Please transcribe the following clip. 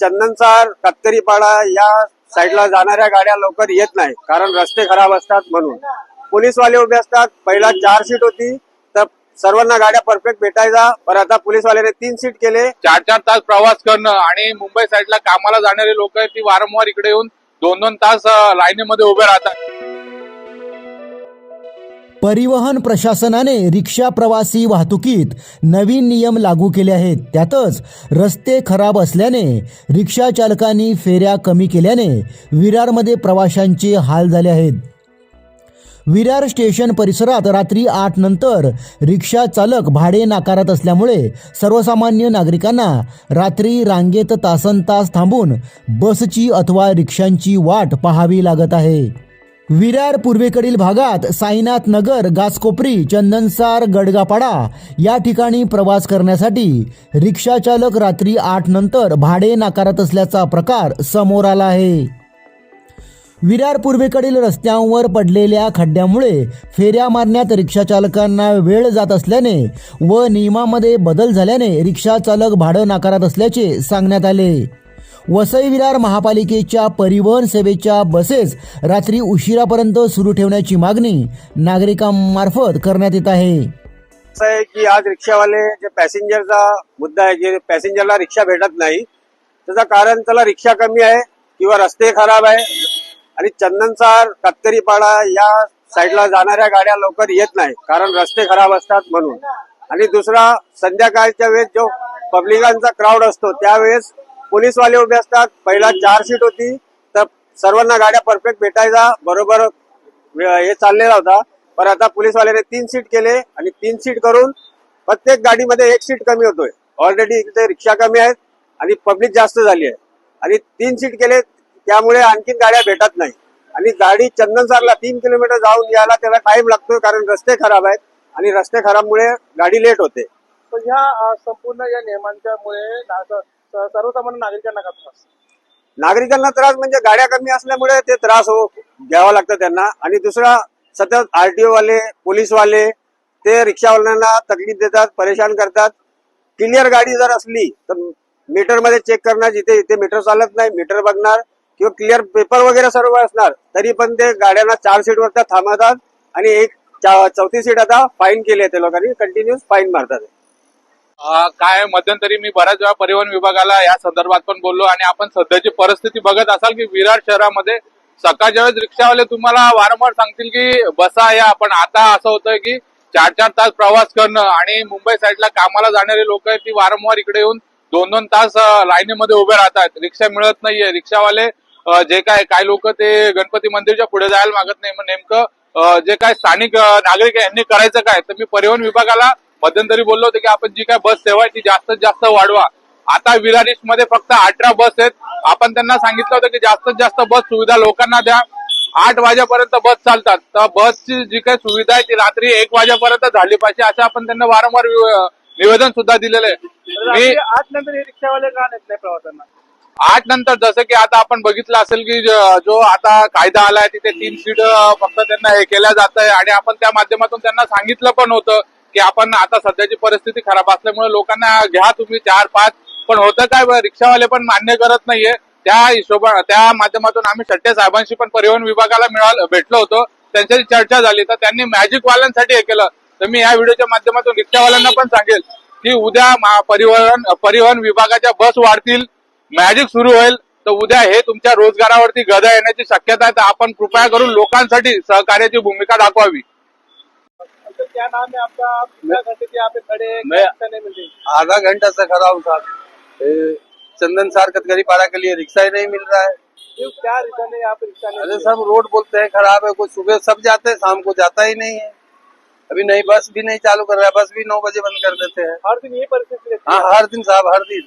चंदनसार कत्तरीपाडा या साईडला जाणाऱ्या गाड्या लवकर येत नाही. कारण रस्ते खराब असतात म्हणून. पोलीसवाले उभे असतात. पहिला चार सीट होती. तर सर्वांना गाड्या परफेक्ट भेटायचा. पण आता पोलीसवाल्याने तीन सीट केले. चार चार तास प्रवास करणं आणि मुंबई साईडला कामाला जाणारे लोक ती वारंवार इकडे येऊन दोन दोन तास लाईनीमध्ये उभे राहतात. परिवहन प्रशासनाने रिक्षा प्रवासी वाहतुकीत नवीन नियम लागू केले आहेत. त्यातच रस्ते खराब असल्याने रिक्षा चालकांनी फेऱ्या कमी केल्याने विरारमध्ये प्रवाशांचे हाल झाले आहेत. विरार स्टेशन परिसरात रात्री आठ नंतर रिक्षा चालक भाडे नाकारत असल्यामुळे सर्वसामान्य नागरिकांना रात्री रांगेत तासन तास थांबून बसची अथवा रिक्षांची वाट पाहावी लागत आहे. विरार पूर्वेकडील भागात साईनाथ नगर गासकोपरी चंदनसार गडगापाडा या ठिकाणी प्रवास करण्यासाठी रिक्षाचालक रात्री आठ नंतर भाडे नाकारत असल्याचा प्रकार समोर आला आहे. विरार पूर्वेकडील रस्त्यांवर पडलेल्या खड्ड्यामुळे फेऱ्या मारण्यात रिक्षाचालकांना वेळ जात असल्याने व नियमामध्ये बदल झाल्याने रिक्षाचालक भाडं नाकारत असल्याचे सांगण्यात आले. वसई विरार महापालिकेच्या परिवहन सेवेच्या बसेस रात्री उशिरापर्यंत सुरू ठेवण्याची मागणी नागरिकांमार्फत करण्यात येत आहे. असं आहे की आज रिक्षावाले जे पॅसेंजरचा मुद्दा आहे जे पॅसेंजरला रिक्षा भेटत नाही त्याचं कारण त्याला रिक्षा कमी आहे किंवा रस्ते खराब आहे आणि चंदनसार कत्तरीपाडा या साईडला जाणाऱ्या गाड्या लवकर येत नाही कारण रस्ते खराब असतात म्हणून. आणि दुसरा संध्याकाळच्या वेळेस जो पब्लिकांचा क्राऊड असतो त्यावेळेस पोलीसवाले उभे असतात. पहिला चार सीट होती. तर सर्वांना गाड्या परफेक्ट भेटायचा बरोबर हे चाललेला होता. पण आता पोलीसवाल्याने तीन सीट केले आणि तीन सीट करून प्रत्येक गाडीमध्ये एक सीट कमी होतोय. ऑलरेडी इथे रिक्षा कमी आहेत आणि पब्लिक जास्त झाली आहे. आणि तीन सीट केले त्यामुळे आणखीन गाड्या भेटत नाही. आणि गाडी चंदनसारला तीन किलोमीटर जाऊन यायला त्याला टाइम लागतोय कारण रस्ते खराब आहेत आणि रस्ते खराबमुळे गाडी लेट होते. पण ह्या संपूर्ण या नियमांच्यामुळे सर्वसामान्य नागरिकांना का त्रास? नागरिकांना त्रास म्हणजे गाड्या कमी असल्यामुळे ते त्रास हो घ्यावा लागतं त्यांना. आणि दुसरा सतत आरटीओ वाले पोलीसवाले ते रिक्षावाल्यांना तकलीफ देतात परेशान करतात. क्लिअर गाडी जर असली तर मीटरमध्ये चेक करणार जिथे इथे मीटर चालत नाही मीटर बघणार किंवा क्लिअर पेपर वगैरे सर्व असणार तरी पण ते गाड्यांना चार सीट वर थांबवतात. आणि एक चौथी सीट आता फाईन केली आहे ते लोकांनी कंटिन्युअस फाईन मारतात. काय मध्यंतरी मी बऱ्याच वेळा परिवहन विभागाला या संदर्भात पण बोललो आणि आपण सध्याची परिस्थिती बघत असाल की विरार शहरामध्ये सकाळच्या वेळेस रिक्षावाले तुम्हाला वारंवार सांगतील की बसा या पण आता असं होतंय की चार चार तास प्रवास करणं आणि मुंबई साईडला कामाला जाणारे लोक आहेत ती वारंवार इकडे येऊन दोन दोन तास लाईनीमध्ये उभे राहतात. रिक्षा मिळत नाहीये. रिक्षावाले जे काय काय लोक ते गणपती मंदिरच्या पुढे जायला मागत नाही. मग नेमकं जे काय स्थानिक नागरिक यांनी करायचं काय? तर मी परिवहन विभागाला मध्यंतरी बोललो होतो की आपण जी काय बस सेवा आहे ती जास्तीत जास्त वाढवा. आता विरार ईस्टमध्ये फक्त अठरा बस आहेत. आपण त्यांना सांगितलं होतं की जास्तीत जास्त बस सुविधा लोकांना द्या. आठ वाजेपर्यंत बस चालतात. तर बसची जी काही सुविधा आहे ती रात्री एक वाजेपर्यंत झाली पाहिजे असं आपण त्यांना वारंवार निवेदन सुद्धा दिलेलं आहे. मी आठ नंतर हे रिक्षावाले का नेत नाही प्रवाशांना? आठ नंतर जसं की आता आपण बघितलं असेल की ज- जो आता कायदा आलाय तिथे तीन सीट फक्त त्यांना हे केल्या जात आहे. आणि आपण त्या माध्यमातून त्यांना सांगितलं पण होतं की आपण आता सध्याची परिस्थिती खराब असल्यामुळे लोकांना घ्या तुम्ही चार पाच. पण होतं काय रिक्षावाले पण मान्य करत नाहीये. त्या हिशोबा त्या माध्यमातून आम्ही शट्टे साहेबांशी पण परिवहन विभागाला मिळाल भेटलो होतो. त्यांच्याशी चर्चा झाली. तर त्यांनी मॅजिक वाल्यांसाठी हे केलं. तर मी या व्हिडिओच्या माध्यमातून रिक्षावाल्यांना पण सांगेल की उद्या परिवहन परिवहन विभागाच्या बस वाढतील. मॅजिक सुरू होईल. तर उद्या हे तुमच्या रोजगारावरती गदा येण्याची शक्यता आहे. तर आपण कृपया करून लोकांसाठी सहकार्याची भूमिका दाखवावी. क्या नाम है आपका? आप कितना घंटे से यहाँ पे खड़े हैं मैं- रिक्शा नहीं मिल? रही आधा घंटा से खड़ा हूँ साहब। चंदन सार कतगरी पाड़ा के लिए रिक्शा ही नहीं मिल रहा है। क्या रीजन है यहाँ पे रिक्शा अरे सब रोड बोलते हैं खराब है कोई सुबह सब जाते हैं शाम को जाता ही नहीं है। अभी नई बस भी नहीं चालू कर रहा है बस भी नौ बजे बंद कर देते हैं। हर दिन यही परिस्थिति हाँ हर दिन साहब हर दिन।